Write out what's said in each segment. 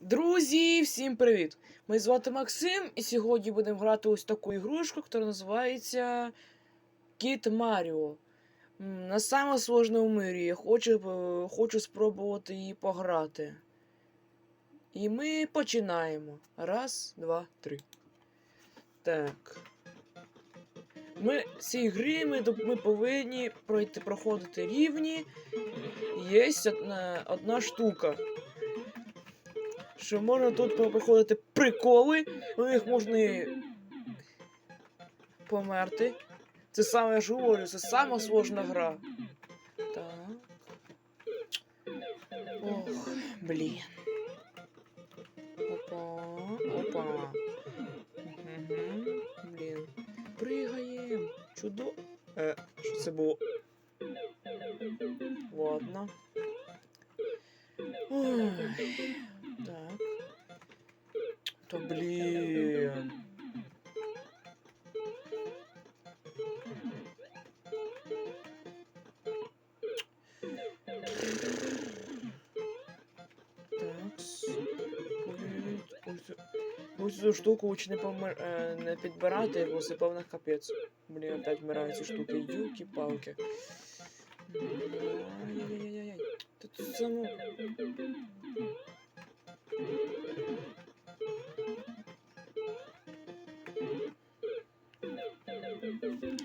Друзі, всім привіт! Мене звати Максим, і сьогодні будемо грати ось таку ігрушку, яка називається Кіт Маріо. На саме сложному мирі. Я хочу, е, хочу спробувати її пограти. І ми починаємо. Раз, два, три. Так. Ми в цій грі ми, ми повинні пройти, проходити рівні. Є одна, одна штука що можна тут проходити приколи, у них можна і померти. Це саме я ж говорю, це сама сложна гра. Так. Ох, блін. Опа, опа. Угу, блін. Пригаєм. Чудо. Е, що це було? Ладно. Ой. Так. То блін. Так. Ось цю штуку лучше не, помер... е, не підбирати, бо це повна капець. Блін, опять вмирають ці штуки. Юки-палки. Ай-яй-яй-яй. Та тут само...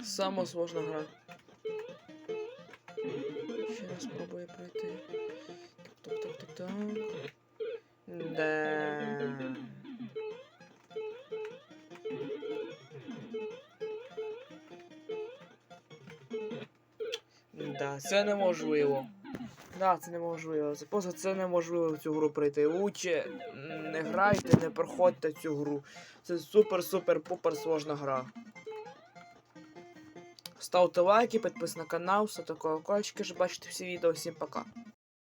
Сама сложна гра. Ще раз спробую пройти. Так, так, так, так, так. Да. Да, це неможливо. Да, це неможливо. Це це неможливо цю гру пройти. Лучше не грайте, не проходьте цю гру. Це супер-супер-пупер сложна гра. Ставте лайки, підписуйтесь на канал, все таке колокольчики, щоб бачити всі відео. Всім пока.